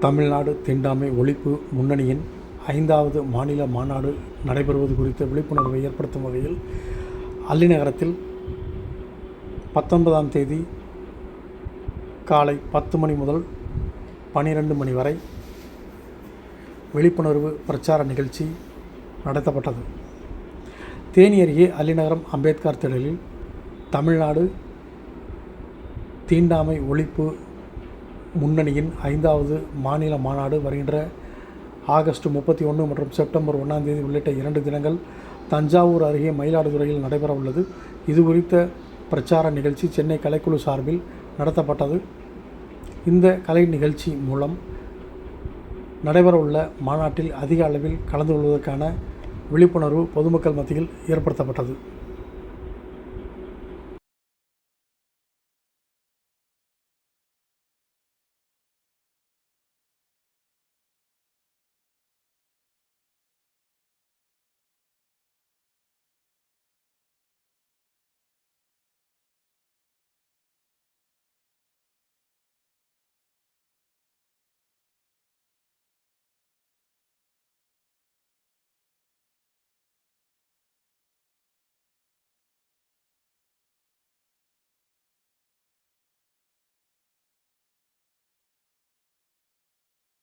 தமிழ்நாடு தீண்டாமை ஒழிப்பு முன்னணியின் ஐந்தாவது மாநில மாநாடு நடைபெறுவது குறித்த விழிப்புணர்வை ஏற்படுத்தும் வகையில் அல்லிநகரத்தில் பத்தொன்பதாம் தேதி காலை பத்து மணி முதல் பனிரெண்டு மணி வரை விழிப்புணர்வு பிரச்சார நிகழ்ச்சி நடத்தப்பட்டது. தேனி அருகே அல்லிநகரம் அம்பேத்கர் திடலில் தமிழ்நாடு தீண்டாமை ஒழிப்பு முன்னணியின் ஐந்தாவது மாநில மாநாடு வருகின்ற ஆகஸ்ட் முப்பத்தி ஒன்று மற்றும் செப்டம்பர் ஒன்றாம் தேதி உள்ளிட்ட இரண்டு தினங்கள் தஞ்சாவூர் அருகே மயிலாடுதுறையில் நடைபெற உள்ளது. இது குறித்த பிரச்சார நிகழ்ச்சி சென்னை கலைக்குழு சார்பில் நடத்தப்பட்டது. இந்த கலை நிகழ்ச்சி மூலம் நடைபெறவுள்ள மாநாட்டில் அதிக அளவில் கலந்து கொள்வதற்கான விழிப்புணர்வு பொதுமக்கள் மத்தியில் ஏற்படுத்தப்பட்டது.